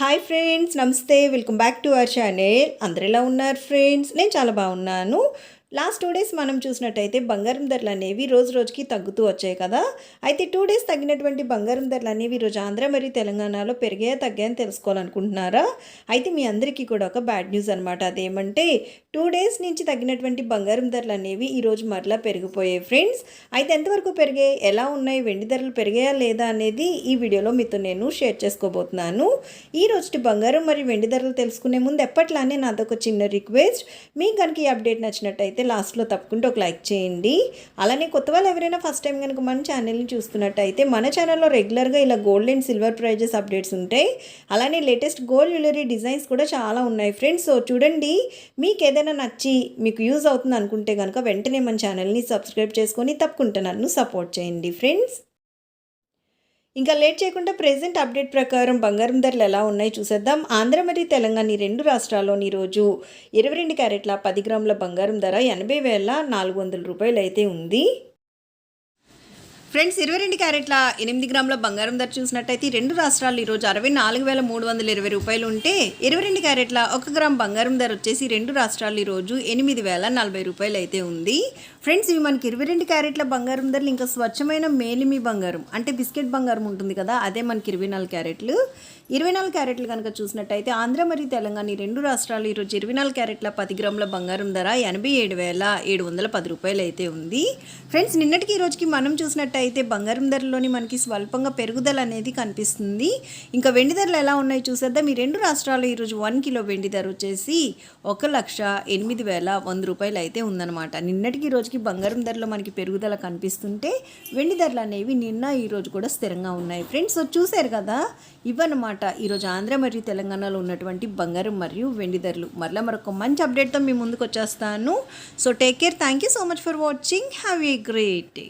Hi friends నమస్తే welcome back to our channel అందరు ఎలా ఉన్నారు ఫ్రెండ్స్ నేను చాలా బాగున్నాను. లాస్ట్ టూ డేస్ మనం చూసినట్టయితే బంగారం ధరలు అనేవి రోజు రోజుకి తగ్గుతూ వచ్చాయి కదా. అయితే టూ డేస్ తగ్గినటువంటి బంగారం ధరలు అనేవి ఈరోజు ఆంధ్ర మరియు తెలంగాణలో పెరిగాయా తగ్గాయని తెలుసుకోవాలనుకుంటున్నారా? అయితే మీ అందరికీ కూడా ఒక బ్యాడ్ న్యూస్ అనమాట అదేమంటే టూ డేస్ నుంచి తగ్గినటువంటి బంగారం ధరలు అనేవి ఈరోజు మరలా పెరిగిపోయాయి ఫ్రెండ్స్ అయితే ఎంతవరకు పెరిగాయి ఎలా ఉన్నాయి వెండి ధరలు పెరిగాయా లేదా అనేది ఈ వీడియోలో మీతో నేను షేర్ చేసుకోబోతున్నాను. ఈ రోజు బంగారం మరియు వెండి ధరలు తెలుసుకునే ముందు ఎప్పట్లానే నాదొక చిన్న రిక్వెస్ట్ మీకు కనుక ఈ అప్డేట్ నచ్చినట్టయితే లాస్ట్లో తప్పకుండా ఒక లైక్ చేయండి. అలానే కొత్త వాళ్ళు ఎవరైనా ఫస్ట్ టైం కనుక మన ఛానల్ని చూస్తున్నట్టయితే మన ఛానల్లో రెగ్యులర్గా ఇలా gold and silver prices updates ఉంటాయి. అలానే లేటెస్ట్ గోల్డ్ జ్యువెలరీ డిజైన్స్ కూడా చాలా ఉన్నాయి ఫ్రెండ్స్ సో చూడండి మీకు ఏదైనా నచ్చి మీకు యూజ్ అవుతుంది అనుకుంటే కనుక వెంటనే మన ఛానల్ని సబ్స్క్రైబ్ చేసుకొని తప్పకుండా నన్ను సపోర్ట్ చేయండి ఫ్రెండ్స్ ఇంకా లేట్ చేయకుండా ప్రెసెంట్ అప్డేట్ ప్రకారం బంగారం ధరలు ఎలా ఉన్నాయి చూసేద్దాం. ఆంధ్ర మరియు తెలంగాణ రెండు రాష్ట్రాల్లోని రోజు ఇరవై రెండు క్యారెట్ల పది గ్రాముల బంగారం ధర ఎనభై వేల నాలుగు వందల రూపాయలు అయితే ఉంది. ఫ్రెండ్స్ ఇరవై రెండు క్యారెట్ల ఎనిమిది గ్రాముల బంగారం ధర చూసినట్టయితే రెండు రాష్ట్రాలు ఈరోజు అరవై నాలుగు వేల మూడు వందల ఇరవై రూపాయలు ఉంటే ఇరవై రెండు క్యారెట్ల ఒక గ్రామ్ బంగారం ధర వచ్చేసి రెండు రాష్ట్రాలు ఈరోజు ఎనిమిది వేల నలభై రూపాయలు అయితే ఉంది. ఫ్రెండ్స్ ఇవి మనకి ఇరవై రెండు క్యారెట్ల బంగారం ధరలు ఇంకా స్వచ్ఛమైన మేలిమి బంగారం అంటే బిస్కెట్ బంగారం ఉంటుంది కదా అదే మనకి ఇరవై నాలుగు క్యారెట్లు. ఇరవై నాలుగు క్యారెట్లు కనుక చూసినట్టయితే ఆంధ్ర మరియు తెలంగాణ ఈ రెండు రాష్ట్రాలు ఈరోజు ఇరవై నాలుగు క్యారెట్ల పది గ్రాముల బంగారం ధర ఎనభై ఏడు వేల ఏడు వందల పది రూపాయలు అయితే ఉంది. ఫ్రెండ్స్ నిన్నటికి ఈ రోజుకి మనం చూసినట్టయితే బంగారం ధరలోని మనకి స్వల్పంగా పెరుగుదల అనేది కనిపిస్తుంది. ఇంకా వెండి ధరలు ఎలా ఉన్నాయో చూసేద్దాం. ఈ రెండు రాష్ట్రాలు ఈరోజు వన్ కిలో వెండి ధర వచ్చేసి ఒక లక్ష ఎనిమిది వేల వంద రూపాయలు అయితే ఉందన్నమాట. నిన్నటికి ఈ రోజుకి బంగారం ధరలో మనకి పెరుగుదల కనిపిస్తుంటే వెండి ధరలు అనేవి నిన్న ఈరోజు కూడా స్థిరంగా ఉన్నాయి. ఫ్రెండ్స్ చూశారు కదా? ఇవన్నమాట ఈరోజు ఆంధ్ర మరియు తెలంగాణలో ఉన్నటువంటి బంగారం మరియు వెండి ధరలు. మరలా మరొక మంచి అప్డేట్తో మీ ముందుకు వచ్చేస్తాను. So take care. Thank you so much for watching. Have a great day.